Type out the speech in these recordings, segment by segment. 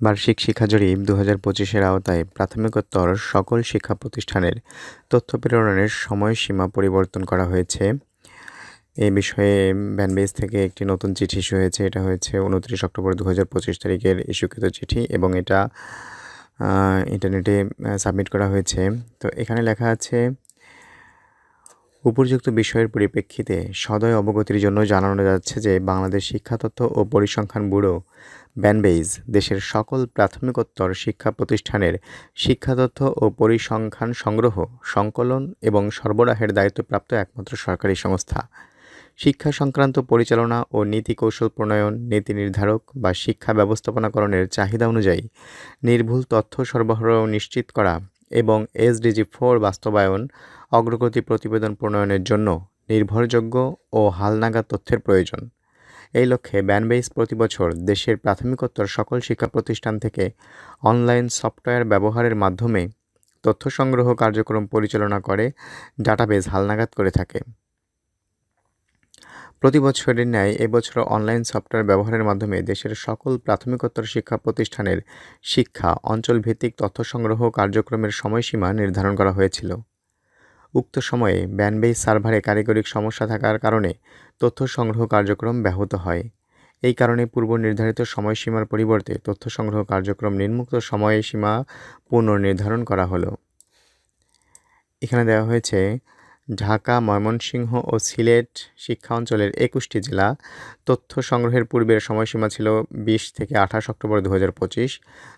বার্ষিক শিক্ষা জরিপ দু হাজার পঁচিশের আওতায় প্রাথমিকোত্তর সকল শিক্ষা প্রতিষ্ঠানের তথ্য প্রেরণের সময়সীমা পরিবর্তন করা হয়েছে। এ বিষয়ে ব্যানবেজ থেকে একটি নতুন চিঠি ইস্যু হয়েছে। এটা হয়েছে উনত্রিশ অক্টোবর দু হাজার পঁচিশ তারিখের ইস্যুকৃত চিঠি এবং এটা ইন্টারনেটে সাবমিট করা হয়েছে। তো এখানে লেখা আছে উপযুক্ত বিষয়ের পরিপ্রেক্ষিতে সদয় অবগতির জন্য জানানো যাচ্ছে যে বাংলাদেশ শিক্ষা তথ্য ও পরিসংখ্যান ব্যুরো, ব্যানবেইজ, দেশের সকল প্রাথমিকোত্তর শিক্ষা প্রতিষ্ঠানের শিক্ষা তথ্য ও পরিসংখ্যান সংগ্রহ, সংকলন এবং সরবরাহের দায়িত্বপ্রাপ্ত একমাত্র সরকারি সংস্থা। শিক্ষা সংক্রান্ত পরিচালনা ও নীতি কৌশল প্রণয়ন, নীতি নির্ধারক বা শিক্ষা ব্যবস্থাপনাকরণের চাহিদা অনুযায়ী নির্ভুল তথ্য সরবরাহ নিশ্চিত করা এবং এসডিজি ফোর বাস্তবায়ন অগ্রগতি প্রতিবেদন প্রণয়নের জন্য নির্ভরযোগ্য ও হালনাগাদ তথ্যের প্রয়োজন। এই লক্ষ্যে ব্যানবেইস প্রতি বছর দেশের প্রাথমিকোত্তর সকল শিক্ষা প্রতিষ্ঠান থেকে অনলাইন সফটওয়্যার ব্যবহারের মাধ্যমে তথ্য সংগ্রহ কার্যক্রম পরিচালনা করে ডাটাবেজ হালনাগাদ করে থাকে। প্রতি বছরের ন্যায় এবছর অনলাইন সফটওয়্যার ব্যবহারের মাধ্যমে দেশের সকল প্রাথমিকোত্তর শিক্ষা প্রতিষ্ঠানের শিক্ষা, অঞ্চলভিত্তিক তথ্য সংগ্রহ কার্যক্রমের সময়সীমা নির্ধারণ করা হয়েছিল। উক্ত সময়ে ব্যানবেইস সার্ভারে কারিগরিক সমস্যা থাকার কারণে তথ্য সংগ্রহ কার্যক্রম ব্যাহত হয়। এই কারণে পূর্ব নির্ধারিত সময়সীমার পরিবর্তে তথ্য সংগ্রহ কার্যক্রম নির্মুক্ত সময়সীমা পুনর্নির্ধারণ করা হলো। এখানে দেওয়া হয়েছে, ঢাকা, ময়মনসিংহ ও সিলেট শিক্ষা অঞ্চলের একুশটি জেলা তথ্য সংগ্রহের পূর্বের সময়সীমা ছিল বিশ থেকে আঠাশ অক্টোবর দু হাজার পঁচিশ।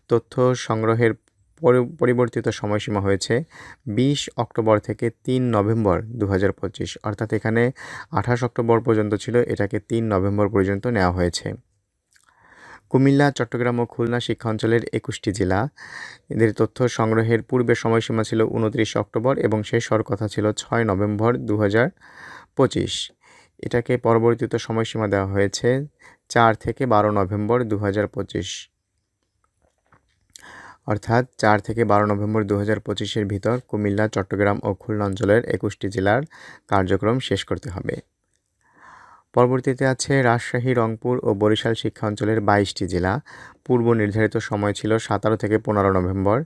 তথ্য সংগ্রহের পরিবর্তিত সময়সীমা হয়েছে বিশ অক্টোবর থেকে তিন নভেম্বর দু হাজার পঁচিশ। অর্থাৎ এখানে আঠাশ অক্টোবর পর্যন্ত ছিল, এটাকে তিন নভেম্বর পর্যন্ত নেওয়া হয়েছে। কুমিল্লা, চট্টগ্রাম ও খুলনা শিক্ষা অঞ্চলের একুশটি জেলা। এদের তথ্য সংগ্রহের পূর্বে সময়সীমা ছিল উনত্রিশ অক্টোবর এবং শেষ হওয়ার কথা ছিল ছয় নভেম্বর দু পঁচিশ। এটাকে পরবর্তীত সময়সীমা দেওয়া হয়েছে চার থেকে বারো নভেম্বর দু পঁচিশ। অর্থাৎ চার থেকে বারো নভেম্বর দু হাজার পঁচিশের ভিতর কুমিল্লা, চট্টগ্রাম ও খুলনা অঞ্চলের একুশটি জেলার কার্যক্রম শেষ করতে হবে। পরবর্তীতে আছে রাজশাহী, রংপুর ও বরিশাল শিক্ষা অঞ্চলের বাইশটি জেলা। পূর্ব নির্ধারিত সময় ছিল সতেরো থেকে পনেরো নভেম্বর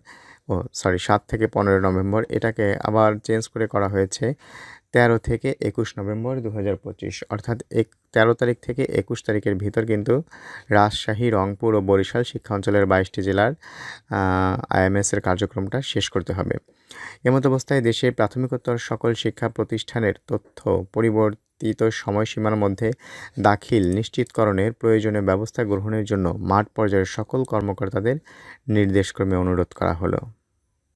ও সরি, সাত থেকে পনেরো নভেম্বর। এটাকে আবার চেঞ্জ করে করা হয়েছে। তেরো থেকে একুশ নভেম্বর দু হাজার পঁচিশ, অর্থাৎ এক, তেরো তারিখ থেকে একুশ তারিখের ভিতর কিন্তু রাজশাহী, রংপুর ও বরিশাল শিক্ষা অঞ্চলের বাইশটি জেলার আইএমএসের কার্যক্রমটা শেষ করতে হবে। এমত অবস্থায় দেশে প্রাথমিকোত্তর সকল শিক্ষা প্রতিষ্ঠানের তথ্য পরিবর্তিত সময়সীমার মধ্যে দাখিল নিশ্চিতকরণের প্রয়োজনীয় ব্যবস্থা গ্রহণের জন্য মাঠ পর্যায়ের সকল কর্মকর্তাদের নির্দেশক্রমে অনুরোধ করা হলো।